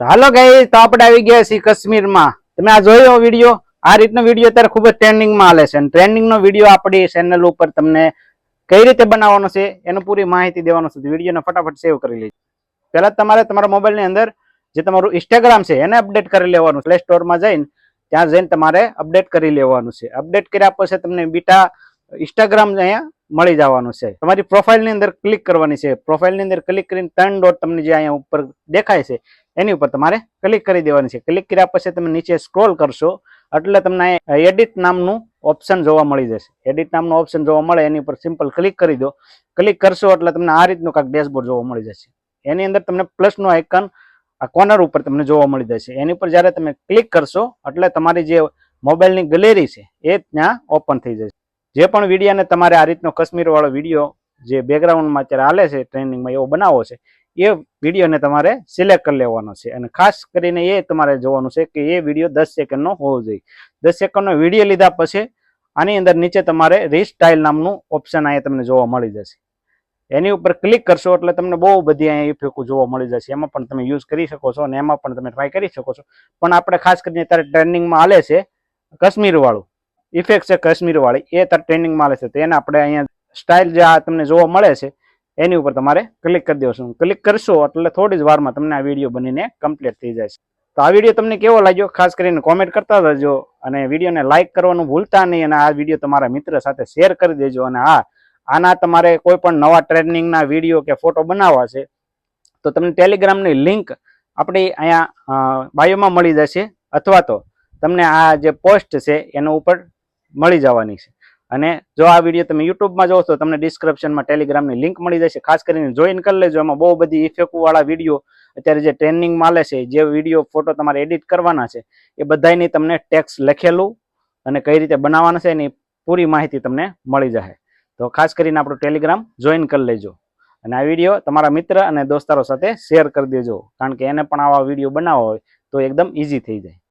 હાલો ગઈ તો આપણે આવી ગયા છીએ કાશ્મીરમાં. તમે આ જોયો વીડિયો આ રીતનો વીડિયો અત્યારે ખૂબ જ ટ્રેન્ડિંગમાં હાલે છે. અને ટ્રેન્ડિંગનો વીડિયો આપણી ચેનલ ઉપર તમને કઈ રીતે બનાવવાનો છે, એનું પૂરી માહિતી દેવાનો છે. વિડીયોને ફટાફટ સેવ કરી લેજો. પહેલા તમારે તમારા મોબાઈલની અંદર જે તમારું ઇન્સ્ટાગ્રામ છે, એને અપડેટ કરી લેવાનું. પ્લે સ્ટોરમાં જઈને ત્યાં જઈને તમારે અપડેટ કરી લેવાનું છે. અપડેટ કર્યા પછી તમને બીટા ઇન્સ્ટાગ્રામ અહીંયા મળી જવાનું છે. તમારી પ્રોફાઇલની અંદર ક્લિક કરવાની છે. પ્રોફાઇલની અંદર ક્લિક કરીને ત્રણ ડોટ તમને જે અહીંયા ઉપર દેખાય છે, એની ઉપર તમારે ક્લિક કરી દેવાની છે. ક્લિક કર્યા પછી તમે નીચે સ્ક્રોલ કરશો, એટલે તમને એડિટ નામનું ઓપ્શન જોવા મળી જશે. એડિટ નામનું ઓપ્શન જોવા મળે, એની ઉપર સિમ્પલ ક્લિક કરી દો. ક્લિક કરશો એટલે તમને આ રીતનું કાંઈક ડેશબોર્ડ જોવા મળી જશે. એની અંદર તમને પ્લસનું આઇકન આ કોર્નર ઉપર તમને જોવા મળી જશે. એની ઉપર જ્યારે તમે ક્લિક કરશો, એટલે તમારી જે મોબાઈલની ગેલેરી છે, એ ત્યાં ઓપન થઈ જશે. જે પણ વિડીયોને તમારે આ રીતનો કશ્મીરવાળો વીડિયો જે બેકગ્રાઉન્ડમાં અત્યારે હાલે છે ટ્રેનિંગમાં એવો બનાવવો છે, એ વિડીયોને તમારે સિલેક્ટ કરી લેવાનો છે. અને ખાસ કરીને એ તમારે જોવાનું છે કે એ વીડિયો દસ સેકન્ડનો હોવો જોઈએ. દસ સેકન્ડનો વીડિયો લીધા પછી આની અંદર નીચે તમારે રીસ્ટાઇલ નામનું ઓપ્શન અહીંયા તમને જોવા મળી જશે. એની ઉપર ક્લિક કરશો એટલે તમને બહુ બધી અહીંયા ઇફેક્ટ જોવા મળી જશે. એમાં પણ તમે યુઝ કરી શકો છો અને એમાં પણ તમે ટ્રાય કરી શકો છો. પણ આપણે ખાસ કરીને અત્યારે ટ્રેનિંગમાં હાલે છે કાશ્મીર વાળું ઇફેક્ટ છે કાશ્મીરવાળી, એ અત્યારે ટ્રેનિંગ હાલે છે તો એને આપણે અહીંયા સ્ટાઇલ જે આ તમને જોવા મળે છે, એની ઉપર તમારે ક્લિક કરી દેવું ક્લિક કરશો એટલે થોડી જ વારમાં તમને આ વીડિયો બનીને કમ્પ્લીટ થઈ જાય તો આ વીડિયો તમને કેવો લાગ્યો? ખાસ કરીને કોમેન્ટ કરતા રહેજો અને વિડીયોને લાઇક કરવાનું ભૂલતા નહીં અને આ વીડિયો તમારા મિત્ર સાથે શેર કરી દેજો અને હા, આના તમારે કોઈ પણ નવા ટ્રેનિંગના વીડિયો કે ફોટો બનાવવા છે, તો તમને ટેલિગ્રામની લિંક આપણી અહીંયા બાયોમાં મળી જશે. અથવા તો તમને આ જે પોસ્ટ છે, એના ઉપર મળી જવાની છે. અને જો આ વીડિયો તમે યુટ્યુબમાં જોશો તો તમને ડિસ્ક્રિપ્શનમાં ટેલિગ્રામની લિંક મળી જશે. ખાસ કરીને જોઈન કરી લેજો. એમાં બહુ બધી ઇફેક્ટવાળા વીડિયો અત્યારે જે ટ્રેનિંગ માલે છે, જે વીડિયો ફોટો તમારે એડિટ કરવાના છે, એ બધાની તમને ટેક્સ લખેલું અને કઈ રીતે બનાવવાના છે એની પૂરી માહિતી તમને મળી જશે. તો ખાસ કરીને આપણું ટેલિગ્રામ જોઈન કરી લેજો. અને આ વીડિયો તમારા મિત્ર અને દોસ્તારો સાથે શેર કરી દેજો. કારણ કે એને પણ આવા વીડિયો બનાવવા હોય તો એકદમ ઇઝી થઈ જાય.